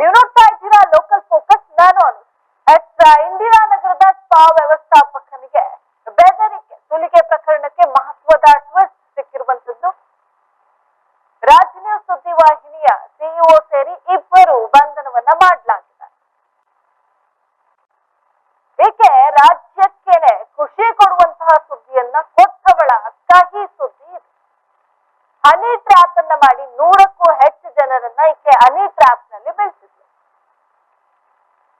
90 trap ಅನ್ನ ಮಾಡಿ ನೂರಕ್ಕೂ ಹೆಚ್ಚು ಜನರನ್ನ ಈಕೆ ಅನಿ ಟ್ರಾಪ್ನಲ್ಲಿ ಬೆಳೆಸಿದ್ರು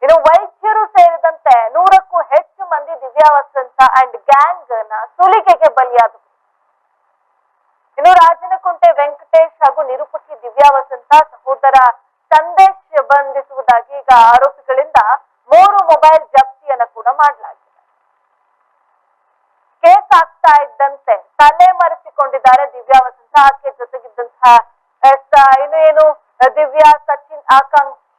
ಇನ್ನು ವೈದ್ಯರು ಸೇರಿದಂತೆ ನೂರಕ್ಕೂ ಹೆಚ್ಚು ಮಂದಿ ದಿವ್ಯಾವಸಂತ ಅಂಡ್ ಗ್ಯಾಂಗ್ನ ಸುಲಿಗೆಗೆ ಬಲಿಯಾದರು ಇನ್ನು ರಾಜನಕುಂಟೆ ವೆಂಕಟೇಶ್ ಹಾಗೂ ನಿರೂಪಕಿ ದಿವ್ಯಾವಸಂತ ಸಹೋದರ ಸಂದೇಶ್ ಬಂಧಿಸುವುದಾಗಿ ಈಗ ಆರೋಪಿಗಳಿಂದ ಮೂರು ಮೊಬೈಲ್ ಜಪ್ತಿಯನ್ನ ಕೂಡ ಮಾಡಲಾಗಿದೆ. ಕೇಸ್ ಆಗ್ತಾ ಇದ್ದಂತೆ ತಲೆ ಮರೆಸಿಕೊಂಡಿದ್ದಾರೆ ದಿವ್ಯಾ ವಸಂತ ಆಕೆ ಜೊತೆಗಿದ್ದಂತಹ ಎಸ್ ಇನ್ನು ಏನು ದಿವ್ಯಾ ಸಚಿನ್ ಆಕಾಂಕ್ಷ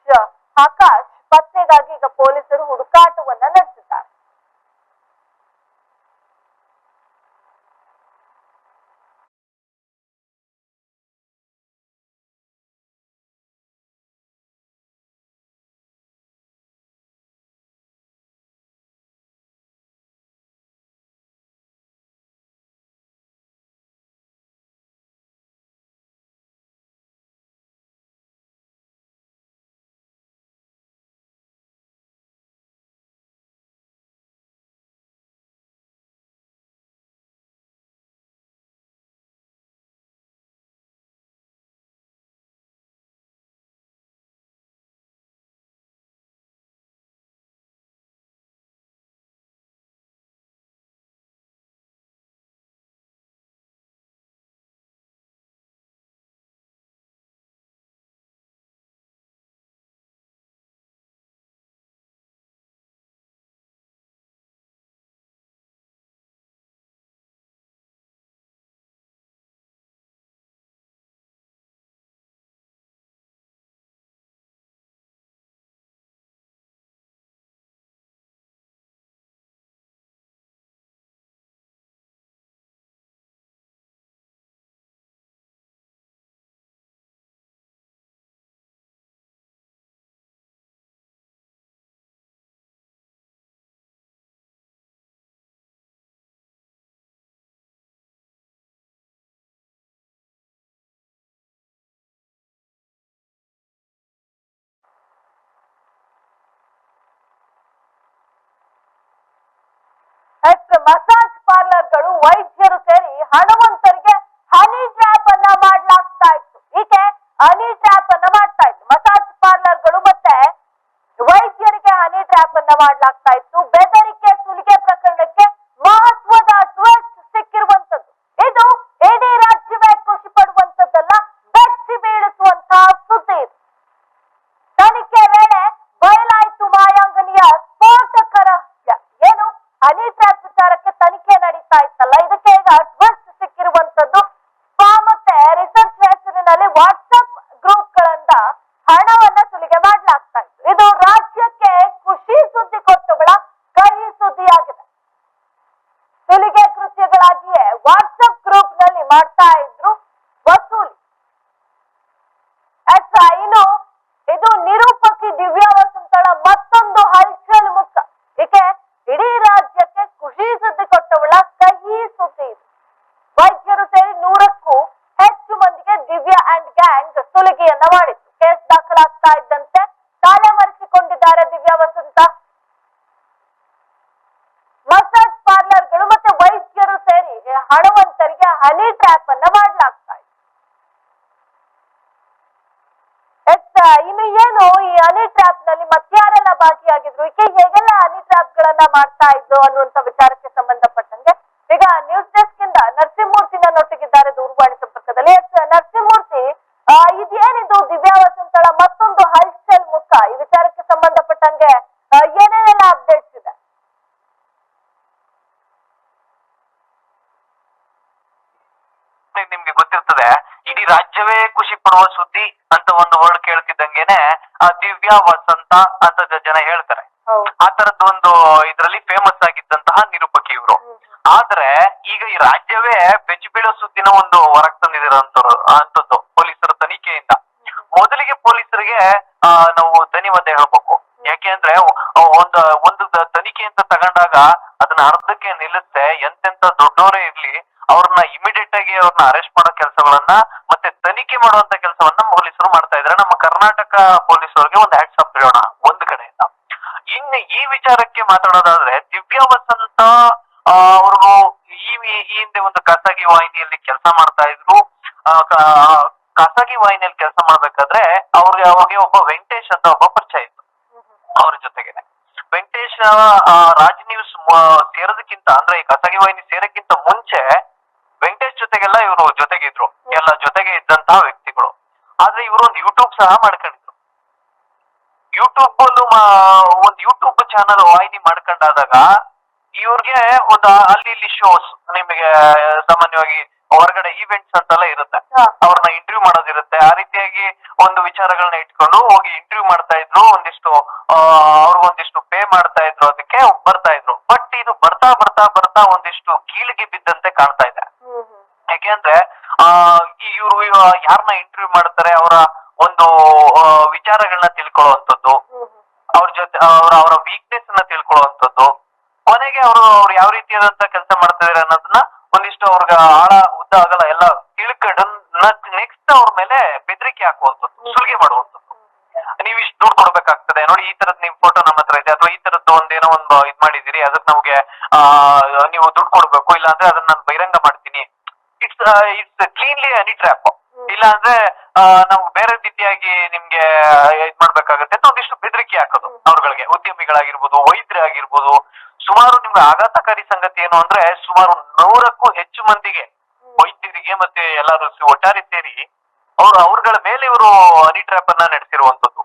ಮಸಾಜ್ ಪಾರ್ಲರ್ಗಳು ವೈದ್ಯರು ಸೇರಿ ಹಣವಂತರಿಗೆ ಹನಿ ಟ್ರ್ಯಾಪ್ ಅನ್ನ ಮಾಡ್ಲಾಗ್ತಾ ಇತ್ತು. ಈಕೆ ಹನಿ ಟ್ರ್ಯಾಪ್ ಅನ್ನ ಮಾಡ್ತಾ ಇತ್ತು ಮಸಾಜ್ ಪಾರ್ಲರ್ಗಳು ಮತ್ತೆ ವೈದ್ಯರಿಗೆ ಹನಿ ಟ್ರ್ಯಾಪ್ ಅನ್ನ ಮಾಡ್ಲಾಗ್ತಾ ಇತ್ತು ಬೆದರಿಕೆ ಸುಲಿಗೆ ಪ್ರಕರಣಕ್ಕೆ ಮಹತ್ವದ ಟ್ವಿಸ್ಟ್ ಸಿಕ್ಕಿರುವಂತದ್ದು ಇದು ಇಡೀ ರಾಜ್ಯವೇ ಖುಷಿ ಪಡುವಂತದ್ದಲ್ಲ ಬೆಚ್ಚಿ ಬೀಳಿಸುವಂತಹ ಸುದ್ದಿ ಇದು ತನಿಖೆ ವೇಳೆ ಬಯಲಾಯಿತು ಮಾಯಾಂಗನಿಯ ಸ್ಫೋಟಕರ ರಹಸ್ಯ ಏನು ಹನಿ ಟ್ರ್ಯಾಪ್ ವಿಚಾರಕ್ಕೆ ತನಿಖೆ ನಡೀತಾ ಇತ್ತಲ್ಲ ಇದಕ್ಕೆ ಈಗ ಟ್ವಿಸ್ಟ್ ಸಿಕ್ಕಿರುವಂತದ್ದು ಸ್ಪಾ ಮತ್ತೆ ರಿಸರ್ಚ್ ಹೆಸರಿನಲ್ಲಿ ವಾಟ್ಸ್ಆಪ್ ಗ್ರೂಪ್ಗಳಿಂದ ಹಣವನ್ನ ಸುಲಿಗೆ ಮಾಡಲಾಗ್ತಾ ಇತ್ತು ಇದು ರಾಜ್ಯಕ್ಕೆ ಖುಷಿ ಸುದ್ದಿ ಕೊಟ್ಟುಗಳ ಕಹಿ ಸುದ್ದಿಯಾಗಿದೆ ಸುಲಿಗೆ ಕೃತ್ಯಗಳಾಗಿಯೇ ವಾಟ್ಸ್ಆಪ್ ಗ್ರೂಪ್ನಲ್ಲಿ ಮಾಡ್ತಾ ಇದ್ರು ವಸೂಲಿ ಅಚ್ಚ ಇನ್ನು ಇದು ನಿರೂಪಕಿ ದಿವ್ಯಾ ವಸಂತಳ ಮತ್ತೊಂದು ಹಲ್ಚಲ್ ಮುಖ ಏಕೆ ಇಡೀ ರಾಜ್ಯಕ್ಕೆ ಖುಷಿ ಸುದ್ದಿ ಕೊಟ್ಟವಳ ಕಹಿ ಸುದ್ದಿ ಇದು ವೈದ್ಯರು ಸೇರಿ ನೂರಕ್ಕೂ ಹೆಚ್ಚು ಮಂದಿಗೆ ದಿವ್ಯಾ ಅಂಡ್ ಗ್ಯಾಂಗ್ ಸುಲಿಗೆಯನ್ನ ಮಾಡಿತ್ತು ಕೇಸ್ ದಾಖಲಾಗ್ತಾ ಇದ್ದಂತೆ ತಾಳೆ ಮರೆಸಿಕೊಂಡಿದ್ದಾರೆ ದಿವ್ಯಾ ವಸಂತ ಮಸಾಜ್ ಪಾರ್ಲರ್ಗಳು ಮತ್ತೆ ವೈದ್ಯರು ಸೇರಿ ಹಣವಂತರಿಗೆ ಹನಿ ಟ್ರ್ಯಾಪ್ ಅನ್ನ ಮಾಡಲಾಗ್ತಾ ಇತ್ತು ಎಸ್ ಇನ್ನು ಏನು ಈ ಹನಿ ಟ್ರ್ಯಾಪ್ನಲ್ಲಿ ಮತ್ಯಾರೆಲ್ಲ ಭಾಗಿಯಾಗಿದ್ರು ಈಕೆ ಹೇಗೆಲ್ಲ ಹನಿ ಟ್ರ್ಯಾಪ್ ಗಳನ್ನ ಮಾಡ್ತಾ ಇದ್ರು ಅನ್ನುವಂತ ವಿಚಾರಕ್ಕೆ ಸಂಬಂಧಪಟ್ಟಂತೆ ಈಗ ನ್ಯೂಸ್ ಡೆಸ್ಕ್ ಇಂದ ನರಸಿಂಹಮೂರ್ತಿನ ನನ್ನೊಟ್ಟಿಗಿದ್ದಾರೆ ದೂರವಾಣಿ ಸಂಪರ್ಕದಲ್ಲಿ. ಎಸ್ ನರಸಿಂಹಮೂರ್ತಿ ಇದೇನಿದು ದಿವ್ಯಾ ವಸಂತಳ ಮತ್ತೊಂದು ಹಲ್ಚಲ್ ಮುಖ? ಈ ವಿಚಾರಕ್ಕೆ ಸಂಬಂಧಪಟ್ಟಂಗೆ ಏನೇನೆಲ್ಲ ಅಪ್ಡೇಟ್ಸ್ ಇದೆ? ನಿಮ್- ನಿಮ್ಗೆ ಗೊತ್ತಿರ್ತದೆ ಇಡೀ ರಾಜ್ಯವೇ ಖುಷಿ ಪಡುವ ಸುದ್ದಿ ಅಂತ ಒಂದು ವರ್ಡ್ ಕೇಳ್ತಿದ್ದಂಗೆನೆ ಆ ದಿವ್ಯಾ ವಸಂತ ಅಂತ ಜನ ಹೇಳ್ತಾರೆ. ಆ ತರದ್ ಒಂದು ಇದ್ರಲ್ಲಿ ಫೇಮಸ್ ಆಗಿದ್ದಂತಹ ನಿರೂಪಕಿ ಇವರು ಆದ್ರೆ ಈಗ ಈ ರಾಜ್ಯವೇ ಬೆಚ್ಚಿ ಬೀಳೋ ಸುದ್ದಿನ ಒಂದು ಹೊರಗ್ ತಂದಿದಿರಂತವ್ರು ಅಂತದ್ದು ಪೊಲೀಸರ ತನಿಖೆಯಿಂದ. ಮೊದಲಿಗೆ ಪೊಲೀಸರಿಗೆ ಆ, ನಾವು ಧನ್ಯವಾದ ಹೇಳ್ಬೇಕು. ಯಾಕೆ ಅಂದ್ರೆ ಒಂದು ಒಂದು ತನಿಖೆ ಅಂತ ತಗೊಂಡಾಗ ಅದನ್ನ ಅರ್ಧಕ್ಕೆ ನಿಲ್ಲುತ್ತೆ, ಎಂತೆಂತ ದೊಡ್ಡವರೇ ಇರ್ಲಿ, ಅವ್ರನ್ನ ಇಮಿಡಿಯೇಟ್ ಆಗಿ ಅವ್ರನ್ನ ಅರೆಸ್ಟ್ ಮಾಡೋ ಕೆಲಸಗಳನ್ನ ಮತ್ತೆ ತನಿಖೆ ಮಾಡುವಂತ ಕೆಲಸವನ್ನ ಪೊಲೀಸರು ಮಾಡ್ತಾ ಇದ್ರೆ ನಮ್ಮ ಕರ್ನಾಟಕ ಪೊಲೀಸರಿಗೆ ಒಂದು ಹ್ಯಾಟ್ಸ್ ಆಫ್ ಹೇಳೋಣ ಒಂದ್ ಕಡೆಯಿಂದ. ಇನ್ನು ಈ ವಿಚಾರಕ್ಕೆ ಮಾತಾಡೋದಾದ್ರೆ, ದಿವ್ಯಾ ವಸಂತ ಅವ್ರಿಗೂ ಈ ಈ ಹಿಂದೆ ಒಂದು ಖಾಸಗಿ ವಾಹಿನಿಯಲ್ಲಿ ಕೆಲಸ ಮಾಡ್ತಾ ಇದ್ರು. ಖಾಸಗಿ ವಾಹಿನಿಯಲ್ಲಿ ಕೆಲಸ ಮಾಡ್ಬೇಕಾದ್ರೆ ಅವ್ರಿಗೆ ಅವಾಗ ಒಬ್ಬ ವೆಂಕಟೇಶ್ ಅಂತ ಒಬ್ಬ ಪರಿಚಯ ಇತ್ತು ಅವ್ರ ಜೊತೆಗೇನೆ ವೆಂಕಟೇಶ್ ಆ, ರಾಜ್ ನ್ಯೂಸ್ ಸೇರೋದಕ್ಕಿಂತ, ಅಂದ್ರೆ ಈ ಖಾಸಗಿ ವಾಹಿನಿ ಸೇರಕ್ಕಿಂತ ಮುಂಚೆ ವೆಂಕಟೇಶ್ ಜೊತೆಗೆಲ್ಲ ಇವರು ಜೊತೆಗಿದ್ರು. ಎಲ್ಲ ಜೊತೆಗೆ ಇದ್ದಂತಹ ವ್ಯಕ್ತಿಗಳು. ಆದ್ರೆ ಇವರು ಒಂದು ಯೂಟ್ಯೂಬ್ ಸಹ ಮಾಡ್ಕೊಂಡಿದ್ರು. ಯೂಟ್ಯೂಬ್ ಒಂದು ಯೂಟ್ಯೂಬ್ ಚಾನಲ್ ವಾಹಿನಿ ಮಾಡ್ಕೊಂಡಾದಾಗ ಇವ್ರಿಗೆ ಒಂದು ಅಲ್ಲಿ ಇಲ್ಲಿ ಶೋಸ್ ನಿಮಗೆ ಸಾಮಾನ್ಯವಾಗಿ ಹೊರಗಡೆ ಈವೆಂಟ್ಸ್ ಅಂತೆಲ್ಲ ಇರುತ್ತೆ. ಅವ್ರನ್ನ ಇಂಟರ್ವ್ಯೂ ಮಾಡೋದಿರುತ್ತೆ ಆ ರೀತಿಯಾಗಿ ಒಂದು ವಿಚಾರಗಳನ್ನ ಇಟ್ಕೊಂಡು ಹೋಗಿ ಇಂಟರ್ವ್ಯೂ ಮಾಡ್ತಾ ಇದ್ರು ಒಂದಿಷ್ಟು ಅವ್ರಿಗೆ ಒಂದಿಷ್ಟು ಪೇ ಮಾಡ್ತಾ ಇದ್ರು ಅದಕ್ಕೆ ಬರ್ತಾ ಇದ್ರು. ಬಟ್ ಇದು ಬರ್ತಾ ಬರ್ತಾ ಬರ್ತಾ ಒಂದಿಷ್ಟು ಕೀಳಿಗೆ ಬಿದ್ದಂತೆ ಕಾಣ್ತಾ ಇದೆ. ಯಾಕೆಂದ್ರೆ ಆ ಇವ್ರು ಯಾರನ್ನ ಇಂಟರ್ವ್ಯೂ ಮಾಡ್ತಾರೆ ಅವರ ಒಂದು ವಿಚಾರಗಳನ್ನ ತಿಳ್ಕೊಳ್ಳುವಂಥದ್ದು. ಅವ್ರ ಜೊತೆ ಅವರ ಅವರ ವೀಕ್ನೆಸ್ ಅನ್ನ ತಿಳ್ಕೊಳ್ಳುವಂಥದ್ದು. ಅವ್ರು ಕೆಲಸ ಮಾಡ್ತಾ ಮಾಡ್ತಿದಾರೆ ಅನ್ನೋದನ್ನ ಒಂದಿಷ್ಟು ಅವ್ರಿಗೆ ಆಳ ಉದ್ದ ಆಗಲ್ಲ ಎಲ್ಲ ತಿಳ್ಕೊಂಡು ನೆಕ್ಸ್ಟ್ ಅವ್ರ ಮೇಲೆ ಬೆದರಿಕೆ ಹಾಕುವಂತದ್ದು ಸುಲಿಗೆ ಮಾಡುವಂತದ್ದು ನೀವ್ ಇಷ್ಟು ದುಡ್ಡು ಕೊಡ್ಬೇಕಾಗ್ತದೆ. ನೋಡಿ ಈ ತರದ್ ನಿಮ್ ಫೋಟೋ ನಮ್ಮ ಹತ್ರ ಇದೆ. ಅಥವಾ ಈ ತರದ್ದು ಒಂದೇನೋ ಒಂದು ಇದ್ ಮಾಡಿದಿರಿ ಅದಕ್ಕೆ ನಮ್ಗೆ ಆ ನೀವು ದುಡ್ಡು ಕೊಡ್ಬೇಕು ಇಲ್ಲ ಅಂದ್ರೆ ಅದನ್ನ ನಾನು ಬಹಿರಂಗ ಮಾಡ್ತೀನಿ. It's it's cleanly honey trap ಇಲ್ಲ ಅಂದ್ರೆ ಆ, ನಾವು ಬೇರೆ ರೀತಿಯಾಗಿ ನಿಮ್ಗೆ ಇದ್ ಮಾಡ್ಬೇಕಾಗತ್ತೆ ಅಂತ ಒಂದಿಷ್ಟು ಬೆದರಿಕೆ ಹಾಕೋದು ಅವ್ರಗಳಿಗೆ. ಉದ್ಯಮಿಗಳಾಗಿರ್ಬೋದು ವೈದ್ಯರಾಗಿರ್ಬೋದು ಸುಮಾರು ನಿಮ್ಗೆ ಆಘಾತಕಾರಿ ಸಂಗತಿ ಏನು ಅಂದ್ರೆ ಸುಮಾರು ನೂರಕ್ಕೂ ಹೆಚ್ಚು ಮಂದಿಗೆ ವೈದ್ಯರಿಗೆ ಮತ್ತೆ ಎಲ್ಲರೂ ಒಟ್ಟಾರೆ ಸೇರಿ ಅವ್ರು ಅವ್ರಗಳ ಮೇಲೆ ಇವರು ಹನಿ ಟ್ರ್ಯಾಪ್ ಅನ್ನ ನಡೆಸಿರುವಂತದ್ದು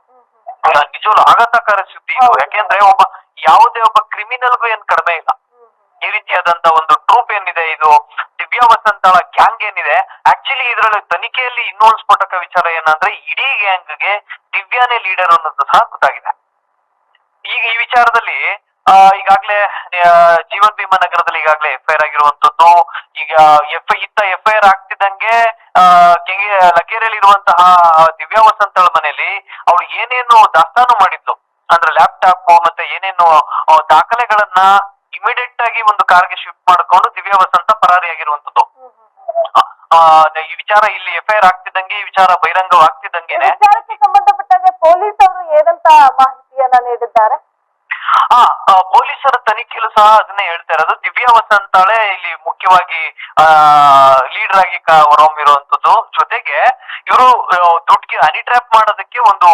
ನಿಜವಾಗ್ಲು ಆಘಾತಕಾರ ಸುದ್ದಿ ಇದು. ಯಾಕೆಂದ್ರೆ ಒಬ್ಬ ಯಾವುದೇ ಒಬ್ಬ ಕ್ರಿಮಿನಲ್ಗೂ ಏನ್ ಕಡಿಮೆ ಇಲ್ಲ. ಈ ರೀತಿಯಾದಂತ ಒಂದು ಟ್ರೂಪ್ ಏನಿದೆ ಇದು? ದಿವ್ಯಾ ವಸಂತಳ ಗ್ಯಾಂಗ್ ಏನಿದೆ ಆಕ್ಚುಲಿ ಇದರಲ್ಲಿ ತನಿಖೆಯಲ್ಲಿ ಇನ್ನೊಂದು ಸ್ಫೋಟಕ ವಿಚಾರ ಏನಂದ್ರೆ ಇಡೀ ಗ್ಯಾಂಗ್ಗೆ ದಿವ್ಯಾನೇ ಲೀಡರ್ ಅನ್ನೋದು ಸಹ ಗೊತ್ತಾಗಿದೆ. ಈಗ ಈ ವಿಚಾರದಲ್ಲಿ ಈಗಾಗ್ಲೇ ಜೀವನ್ ಭೀಮಾ ನಗರದಲ್ಲಿ ಈಗಾಗಲೇ ಎಫ್ ಐ ಆರ್ ಆಗಿರುವಂತದ್ದು ಈಗ ಎಫ್ ಇತ್ತ ಎಫ್ ಐ ಆರ್ ಆಗ್ತಿದ್ದಂಗೆ ಆ, ಕೆಂಗೆ ಲಗೇರಿಯಲ್ಲಿ ಇರುವಂತಹ ದಿವ್ಯಾ ವಸಂತಳ ಮನೆಯಲ್ಲಿ ಅವಳು ಏನೇನು ದಾಸ್ತಾನು ಮಾಡಿದ್ಲು. ಅಂದ್ರೆ ಲ್ಯಾಪ್ಟಾಪ್ ಮತ್ತೆ ಏನೇನು ದಾಖಲೆಗಳನ್ನ ಇಮಿಡಿಯೇಟ್ ಆಗಿ ಒಂದು ಕಾರ್ಗೆ ಶಿಫ್ಟ್ ಮಾಡ್ಕೊಂಡು ದಿವ್ಯಾ ವಸಂತ ಪರಾರಿಯಾಗಿರುವಂತದ್ದು ಈ ವಿಚಾರ ಇಲ್ಲಿ ಎಫ್ಐಆರ್ ಆಗ್ತಿದ್ದಂಗೆ ಈ ವಿಚಾರ ಬಹಿರಂಗವಾಗ್ತಿದ್ದಂಗೆನೆ ವಿಚಾರಕ್ಕೆ ಸಂಬಂಧಪಟ್ಟಾಗೆ ಪೊಲೀಸ್ ಅವರು ಏನಂತ ಮಾಹಿತಿಯನ್ನ ನೀಡಿದ್ದಾರೆ? ಆ ಪೊಲೀಸರ ತನಿಖೆಯಲ್ಲೂ ಸಹ ಅದನ್ನೇ ಹೇಳ್ತಾ ಇರೋದು. ದಿವ್ಯಾ ವಸಂತಾಳೆ ಇಲ್ಲಿ ಮುಖ್ಯವಾಗಿ ಆ ಲೀಡರ್ ಆಗಿ ಹೊರಹೊಮ್ಮಿರುವಂತದ್ದು ಜೊತೆಗೆ ಇವರು ದುಡ್ಡಿಗೆ ಹನಿ ಟ್ರ್ಯಾಪ್ ಮಾಡೋದಕ್ಕೆ ಒಂದು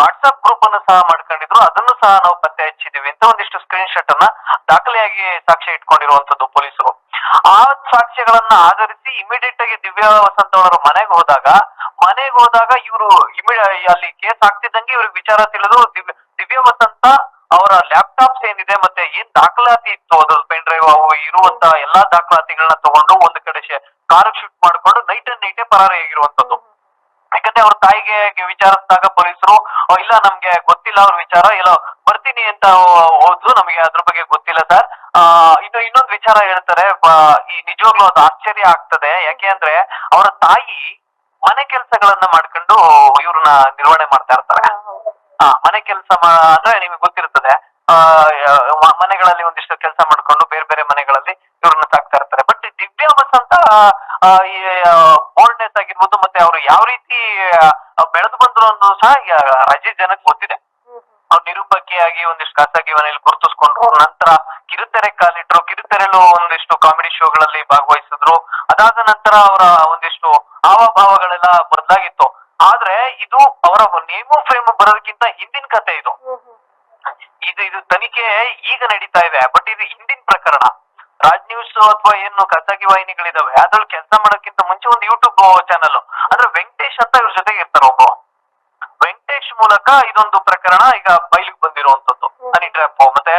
ವಾಟ್ಸ್ಆಪ್ ಗ್ರೂಪ್ ಅನ್ನು ಸಹ ಮಾಡ್ಕೊಂಡಿದ್ರು. ಅದನ್ನು ಸಹ ನಾವು ಪತ್ತೆ ಹಚ್ಚಿದೀವಿ ಅಂತ ಒಂದಿಷ್ಟು ಸ್ಕ್ರೀನ್ ಶಾಟ್ ಅನ್ನ ದಾಖಲೆಯಾಗಿ ಸಾಕ್ಷ್ಯ ಇಟ್ಕೊಂಡಿರುವಂತದ್ದು ಪೊಲೀಸರು. ಆ ಸಾಕ್ಷ್ಯಗಳನ್ನ ಆಧರಿಸಿ ಇಮಿಡಿಯೇಟ್ ಆಗಿ ದಿವ್ಯಾ ವಸಂತ ಅವರ ಮನೆಗೆ ಹೋದಾಗ ಮನೆಗೆ ಹೋದಾಗ ಇವರು ಅಲ್ಲಿ ಕೇಸ್ ಆಗ್ತಿದ್ದಂಗೆ ಇವ್ರಿಗೆ ವಿಚಾರ ತಿಳಿದು ದಿವ್ಯ ವಸಂತ ಅವರ ಲ್ಯಾಪ್ಟಾಪ್ಸ್ ಏನಿದೆ ಮತ್ತೆ ಏನ್ ದಾಖಲಾತಿ ಇತ್ತು ಅದ್ರ ಪೆನ್ ಡ್ರೈವ್ ಅವು ಇರುವಂತ ಎಲ್ಲಾ ದಾಖಲಾತಿಗಳನ್ನ ತಗೊಂಡು ಒಂದು ಕಡೆ ಕಾರ್ ಶಿಫ್ಟ್ ಮಾಡ್ಕೊಂಡು ನೈಟ್ ಅಂಡ್ ನೈಟೇ ಪರಾರಿಯಾಗಿರುವಂತದ್ದು ಯಾಕಂದ್ರೆ ಅವ್ರ ತಾಯಿಗೆ ವಿಚಾರಿಸಿದಾಗ ಪೊಲೀಸರು ಇಲ್ಲ ನಮ್ಗೆ ಗೊತ್ತಿಲ್ಲ ಅವ್ರ ವಿಚಾರ ಇಲ್ಲ ಬರ್ತೀನಿ ಅಂತ ಹೋದ್ರು ನಮಗೆ ಅದ್ರ ಬಗ್ಗೆ ಗೊತ್ತಿಲ್ಲ ಸರ್. ಆ ಇನ್ನು ಇನ್ನೊಂದು ವಿಚಾರ ಹೇಳ್ತಾರೆ ಈ ನಿಜವಾಗ್ಲೂ ಅದು ಆಶ್ಚರ್ಯ ಆಗ್ತದೆ. ಯಾಕೆ ಅಂದ್ರೆ ಅವರ ತಾಯಿ ಮನೆ ಕೆಲಸಗಳನ್ನ ಮಾಡ್ಕೊಂಡು ಇವ್ರನ್ನ ನಿರ್ವಹಣೆ ಮಾಡ್ತಾ ಇರ್ತಾರೆ. ಆ ಮನೆ ಕೆಲಸ ಅಂದ್ರೆ ನಿಮಗೆ ಗೊತ್ತಿರ್ತದೆ ಆ ಮನೆಗಳಲ್ಲಿ ಒಂದಿಷ್ಟು ಕೆಲಸ ಮಾಡ್ಕೊಂಡು ಬೇರೆ ಬೇರೆ ಮನೆಗಳಲ್ಲಿ ಇವ್ರನ್ನ ಸಾಕ್ತಾ ಇರ್ತಾರೆ. ಬಟ್ ದಿವ್ಯಾ ವಸಂತ ಈ ಬೋಲ್ಡ್ನೆಸ್ ಆಗಿರ್ಬೋದು ಮತ್ತೆ ಅವ್ರು ಯಾವ ರೀತಿ ಬೆಳೆದು ಬಂದ್ರು ಅನ್ನೋದು ಸಹ ಈಗ ರಜೆ ಜನಕ್ಕೆ ಗೊತ್ತಿದೆ. ಅವ್ರು ನಿರೂಪಕಿಯಾಗಿ ಒಂದಿಷ್ಟು ಖಾಸಗಿ ಮನೆಯಲ್ಲಿ ಗುರುತಿಸ್ಕೊಂಡ್ರು ನಂತರ ಅವರ ಒಂದಿಷ್ಟು ಹಾವಭಾವಗಳೆಲ್ಲ ಬದಲಾಗಿತ್ತು. ಆದ್ರೆ ಇದು ಅವರ ನೇಮು ಫ್ರೇಮ್ ಬರೋದಕ್ಕಿಂತ ಹಿಂದಿನ ಕತೆ ಇದು. ಇದು ಇದು ತನಿಖೆ ಈಗ ನಡೀತಾ ಇದೆ ಬಟ್ ಇದು ಹಿಂದಿನ ಪ್ರಕರಣ. ರಾಜ್ ನ್ಯೂಸ್ ಅಥವಾ ಏನು ಖಾಸಗಿ ವಾಹಿನಿಗಳಿದಾವೆ, ಅದ್ರಲ್ಲಿ ಕೆಲಸ ಮಾಡೋಕ್ಕಿಂತ ಮುಂಚೆ ಒಂದು ಯೂಟ್ಯೂಬ್ ಚಾನಲ್ ಅಂದ್ರೆ ವೆಂಕಟೇಶ್ ಅಂತ ಇವ್ರ ಜೊತೆಗೆ ಇರ್ತಾರೆ ಒಬ್ಬ ವೆಂಕಟೇಶ್ ಮೂಲಕ ಇದೊಂದು ಪ್ರಕರಣ ಈಗ ಬಯಲಿಗೆ ಬಂದಿರುವಂತದ್ದು ಹನಿ ಟ್ರ್ಯಾಪ್ ಮತ್ತೆ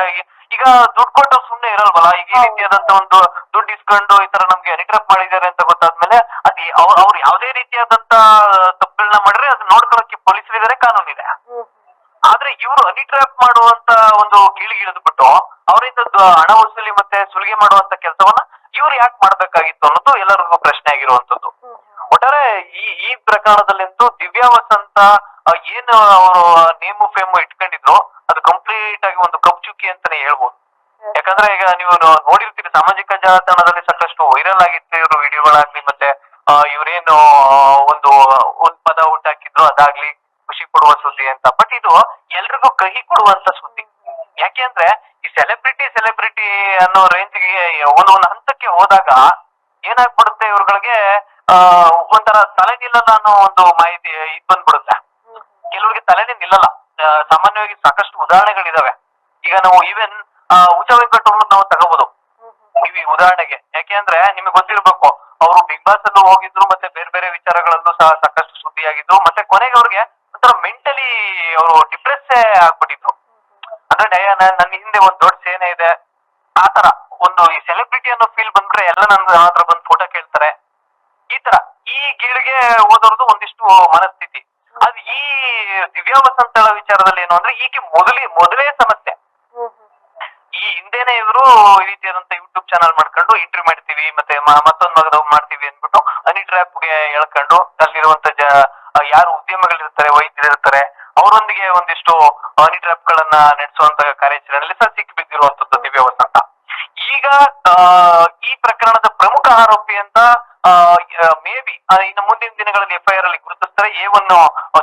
ಈಗ ದುಡ್ಡು ಕೊಟ್ಟು ಸುಮ್ನೆ ಇರಲ್ವಲ್ಲ, ಈಗ ಈ ರೀತಿಯಾದಂತ ಒಂದು ದುಡ್ಡು ಇಸ್ಕೊಂಡು ಈ ತರ ನಮ್ಗೆ ಟ್ರ್ಯಾಪ್ ಮಾಡಿದ್ದಾರೆ ಅಂತ ಗೊತ್ತಾದ್ಮೇಲೆ ಅದ್ ಅವ್ರು ಯಾವುದೇ ರೀತಿಯಾದಂತ ತಪ್ಪುಗಳನ್ನ ಮಾಡಿದ್ರೆ ಅದನ್ನ ನೋಡ್ಕೊಳಕ್ಕೆ ಪೊಲೀಸರಿದ್ದಾರೆ, ಕಾನೂನಿದೆ. ಆದ್ರೆ ಇವರು ಹನಿ ಟ್ರ್ಯಾಪ್ ಮಾಡುವಂತ ಒಂದು ಕೀಳಿಗಿಳಿದು ಬಿಟ್ಟು ಅವರಿಂದ ಹಣ ವಸೂಲಿ ಮತ್ತೆ ಸುಲಿಗೆ ಮಾಡುವಂತ ಕೆಲಸವನ್ನ ಇವ್ರು ಯಾಕೆ ಮಾಡ್ಬೇಕಾಗಿತ್ತು ಅನ್ನೋದು ಎಲ್ಲರಿಗೂ ಪ್ರಶ್ನೆ ಆಗಿರುವಂತದ್ದು ಒಟ್ಟಾರೆ ಈ ಈ ಪ್ರಕರಣದಲ್ಲಂತೂ ದಿವ್ಯಾ ವಸಂತ ಏನ್ ಅವರು ನೇಮು ಫೇಮು ಇಟ್ಕೊಂಡಿದ್ರು ಅದು ಕಂಪ್ಲೀಟ್ ಆಗಿ ಒಂದು ಕಪ್ಚುಕಿ ಅಂತಾನೆ ಹೇಳ್ಬೋದು. ಯಾಕಂದ್ರೆ ಈಗ ನೀವು ನೋಡಿರ್ತೀರಿ, ಸಾಮಾಜಿಕ ಜಾಲತಾಣದಲ್ಲಿ ಸಾಕಷ್ಟು ವೈರಲ್ ಆಗಿತ್ತು. ವಿಡಿಯೋಗಳಾಗ್ಲಿ ಮತ್ತೆ ಇವ್ರೇನು ಒಂದು, ಒಂದ್ ಪದ ಹುಟ್ಟಾಕಿದ್ರು ಅದಾಗ್ಲಿ ಖುಷಿ ಕೊಡುವ ಸುದ್ದಿ ಅಂತ. ಬಟ್ ಇದು ಎಲ್ರಿಗೂ ಕಹಿ ಕೊಡುವಂತ ಸುದ್ದಿ. ಯಾಕೆ ಅಂದ್ರೆ, ಈ ಸೆಲೆಬ್ರಿಟಿ ಸೆಲೆಬ್ರಿಟಿ ಅನ್ನೋ ರೇಂಜ್ಗೆ ಒಂದು ಒಂದು ಹಂತಕ್ಕೆ ಹೋದಾಗ ಏನಾಗ್ಬಿಡುತ್ತೆ ಇವ್ರಗಳಿಗೆ, ಆ, ಒಂಥರ ತಲೆ ನಿಲ್ಲಲ್ಲ ಅನ್ನೋ ಒಂದು ಮಾಹಿತಿ ಇದ್ ಬಂದ್ಬಿಡುತ್ತೆ. ಕೆಲವರಿಗೆ ತಲೆನೇ ನಿಲ್ಲಲ್ಲ. ಸಾಮಾನ್ಯವಾಗಿ ಸಾಕಷ್ಟು ಉದಾಹರಣೆಗಳಿದಾವೆ. ಈಗ ನಾವು ಈವೆನ್ ಉಚ್ಚ ವೆಂಕಟ್ ನಾವು ತಗೋಬಹುದು ಇವಿ ಉದಾಹರಣೆಗೆ. ಯಾಕೆ ಅಂದ್ರೆ ನಿಮಗೆ ಗೊತ್ತಿರ್ಬೇಕು, ಅವರು ಬಿಗ್ ಬಾಸ್ ಅಲ್ಲೂ ಹೋಗಿದ್ರು, ಮತ್ತೆ ಬೇರೆ ಬೇರೆ ವಿಚಾರಗಳಲ್ಲೂ ಸಹ ಸಾಕಷ್ಟು ಸುದ್ದಿಯಾಗಿದ್ರು ಮತ್ತೆ ಕೊನೆಗೆ ಅವ್ರಿಗೆ ಒಂಥರ ಮೆಂಟಲಿ ಅವರು ಡಿಪ್ರೆಸ್ ಆಗ್ಬಿಟ್ಟಿದ್ರು. ಅಂದ್ರೆ ನನ್ನ ಹಿಂದೆ ಒಂದ್ ದೊಡ್ಡ ಸೇನೆ ಇದೆ. ಆ ತರ ಒಂದು ಈ ಸೆಲೆಬ್ರಿಟಿ ಅನ್ನೋ ಫೀಲ್ ಬಂದ್ರೆ ಎಲ್ಲ ನನ್ನ ಹತ್ರ ಬಂದು ಫೋಟೋ ಕೇಳ್ತಾರೆ. ಈ ತರ ಈ ಗೀಳಿಗೆ ಓದೋರ್ದು ಒಂದಿಷ್ಟು ಮನಸ್ಥಿತಿ. ಅದು ಈ ದಿವ್ಯಾ ವಸಂತಳ ವಿಚಾರದಲ್ಲಿ ಏನು ಅಂದ್ರೆ ಈಕೆ ಮೊದಲೇ ಮೊದಲೇ ಸಮಸ್ಯೆ. ಈ ಹಿಂದೆನೆ ಇವರು ಈ ರೀತಿಯಾದಂತ ಚಾನಲ್ ಮಾಡ್ಕೊಂಡು ಇಂಟರ್ವ್ಯೂ ಮಾಡ್ತೀವಿ, ಮತ್ತೆ ಮತ್ತೊಂದ್ ಮಗದ ಮಾಡ್ತೀವಿ ಅಂದ್ಬಿಟ್ಟು ಹನಿ ಟ್ರ್ಯಾಪ್ಗೆ ಹೇಳ್ಕೊಂಡು ಅಲ್ಲಿರುವಂತ ಯಾರು ಉದ್ಯಮಗಳಿರ್ತಾರೆ, ವೈದ್ಯರಿರ್ತಾರೆ, ಅವರೊಂದಿಗೆ ಒಂದಿಷ್ಟು ಹನಿ ಟ್ರ್ಯಾಪ್ ಗಳನ್ನ ನಡೆಸುವಂತ ಕಾರ್ಯಾಚರಣೆಯಲ್ಲಿ ಸಹ ಸಿಕ್ಕಿ ಬಿದ್ದಿರುವಂತದ್ದು ದಿವ್ಯ ವಸಂತ. ಈಗ ಈ ಪ್ರಕರಣದ ಪ್ರಮುಖ ಆರೋಪಿ ಅಂತ ಮೇ ಬಿ ಇನ್ನು ಮುಂದಿನ ದಿನಗಳಲ್ಲಿ ಎಫ್ಐಆರ್ ಅಲ್ಲಿ ಗುರುತಿಸ್ತಾರೆ. ಎ ಒಂದು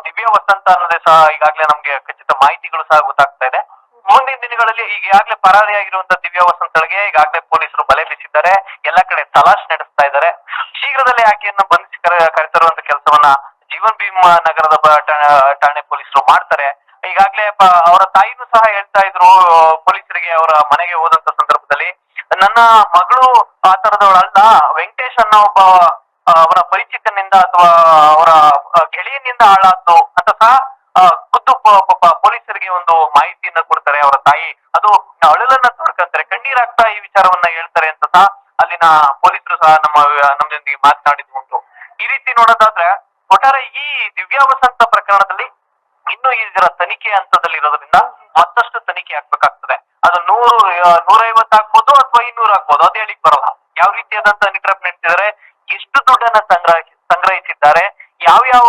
ದಿವ್ಯ ವಸಂತ ಅನ್ನೋದೇ ಸಹ ಈಗಾಗಲೇ ನಮ್ಗೆ ಖಚಿತ ಮಾಹಿತಿಗಳು ಸಹ ಗೊತ್ತಾಗ್ತಾ ಇದೆ. ಮುಂದಿನ ದಿನಗಳಲ್ಲಿ ಈಗಾಗಲೇ ಪರಾರಿಯಾಗಿರುವಂತ ದಿವ್ಯ ವಸಂತಳಿಗೆ ಈಗಾಗಲೇ ಪೊಲೀಸರು ಬಲೆ ಬೀಸಿದ್ದಾರೆ ಎಲ್ಲ ಕಡೆ ತಲಾಶ್ ನಡೆಸ್ತಾ ಇದ್ದಾರೆ. ಶೀಘ್ರದಲ್ಲೇ ಆಕೆಯನ್ನು ಬಂಧಿಸಿ ಕರೆ, ಕರೆತರುವಂತ ಕೆಲಸವನ್ನ ಜೀವನ್ ಭೀಮ್ ನಗರದ ಠಾಣೆ ಪೊಲೀಸರು ಮಾಡ್ತಾರೆ. ಈಗಾಗಲೇ ಅವರ ತಾಯಿನೂ ಸಹ ಹೇಳ್ತಾ ಇದ್ರು, ಪೊಲೀಸರಿಗೆ ಅವರ ಮನೆಗೆ ಹೋದಂತ ಸಂದರ್ಭದಲ್ಲಿ, ನನ್ನ ಮಗಳು ಆ ತರದವಳಲ್ಲ ವೆಂಕಟೇಶ್ ಅನ್ನೋ ಒಬ್ಬ ಅವರ ಪರಿಚಿತನಿಂದ ಅಥವಾ ಅವರ ಗೆಳೆಯನಿಂದ ಹಾಳಾದ್ದು ಅಂತ ಸಹ ಖುದ್ದು ಪಾಪ ಪೊಲೀಸರಿಗೆ ಒಂದು ಮಾಹಿತಿಯನ್ನ ಕೊಡ್ತಾರೆ ಅವರ ತಾಯಿ. ಅದು ಅಳಲನ್ನ ತೊಡ್ಕಂತಾರೆ. ಕಣ್ಣೀರಾಗ್ತಾ ಈ ವಿಚಾರವನ್ನ ಹೇಳ್ತಾರೆ ಅಂತ ಸಹ ಅಲ್ಲಿನ ಸಹ ನಮ್ಮ ನಮ್ಮದೊಂದಿಗೆ ಮಾತನಾಡಿದ್ದು ಉಂಟು ಈ ರೀತಿ ನೋಡೋದಾದ್ರೆ, ಒಟ್ಟಾರೆ ಈ ದಿವ್ಯಾ ವಸಂತ ಪ್ರಕರಣದಲ್ಲಿ ಇನ್ನು ಇದರ ತನಿಖೆ ಹಂತದಲ್ಲಿ ಇರೋದ್ರಿಂದ ಮತ್ತಷ್ಟು ತನಿಖೆ ಆಗ್ಬೇಕಾಗ್ತದೆ. ಅದು ನೂರು ನೂರೈವತ್ ಆಗ್ಬೋದು ಅಥವಾ ಇನ್ನೂರು ಆಗ್ಬೋದು, ಅದು ಹೇಳಿಕ್ ಬರಲ್ಲ. ಯಾವ ರೀತಿಯಾದಂತ ನಿಗ್ರಹ ನಡೆಸಿದರೆ ಎಷ್ಟು ದುಡ್ಡನ್ನ ಸಂಗ್ರಹ, ಸಂಗ್ರಹಿಸಿದ್ದಾರೆ, ಯಾವ ಯಾವ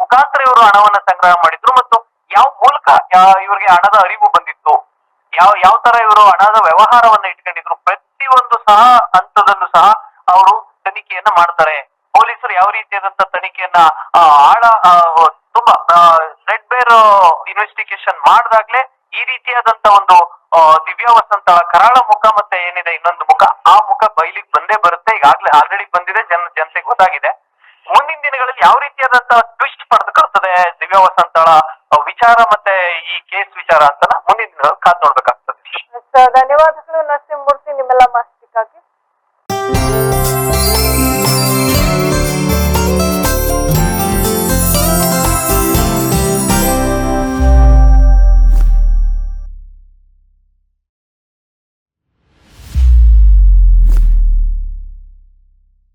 ಮುಖಾಂತರ ಇವರು ಹಣವನ್ನ ಸಂಗ್ರಹ ಮಾಡಿದ್ರು ಮತ್ತು ಯಾವ ಮೂಲಕ ಇವರಿಗೆ ಹಣದ ಅರಿವು ಬಂದಿತ್ತು. ಯಾವ ಯಾವ ತರ ಇವರು ಹಣದ ವ್ಯವಹಾರವನ್ನ ಇಟ್ಕೊಂಡಿದ್ರು, ಪ್ರತಿಯೊಂದು ಸಹ ಹಂತದಲ್ಲೂ ಸಹ ತನಿಖೆಯನ್ನ ಮಾಡ್ತಾರೆ. ಪೊಲೀಸರು ಯಾವ ರೀತಿಯಾದಂತ ತನಿಖೆಯನ್ನ ಆಳ ತುಂಬಾ ರೆಡ್ ಬೇರ್ ಇನ್ವೆಸ್ಟಿಗೇಷನ್ ಮಾಡಿದಾಗ್ಲೇ ಈ ರೀತಿಯಾದಂತ ಒಂದು ದಿವ್ಯಾ ವಸಂತಳ ಕರಾಳ ಮುಖ ಮತ್ತೆ ಏನಿದೆ ಇನ್ನೊಂದು ಮುಖ, ಆ ಮುಖ ಬಯಲಿಗೆ ಬಂದೇ ಬರುತ್ತೆ. ಈಗಾಗ್ಲೇ ಆಲ್ರೆಡಿ ಬಂದಿದೆ, ಜನ, ಜನತೆಗೆ ಗೊತ್ತಾಗಿದೆ. ಮುಂದಿನ ದಿನಗಳಲ್ಲಿ ಯಾವ ರೀತಿಯಾದಂತ ಟ್ವಿಸ್ಟ್ ಪಡೆದುಕೊಳ್ತದೆ ದಿವ್ಯಾ ವಸಂತಳ ವಿಚಾರ ಮತ್ತೆ ಈ ಕೇಸ್ ವಿಚಾರ ಅಂತ ಮುಂದಿನ ದಿನಗಳಲ್ಲಿ ಕಾದ್ ನೋಡ್ಬೇಕಾಗ್ತದೆ. ಧನ್ಯವಾದಗಳು ನರಸಿಂಹಮೂರ್ತಿ ನಿಮ್ಮೆಲ್ಲ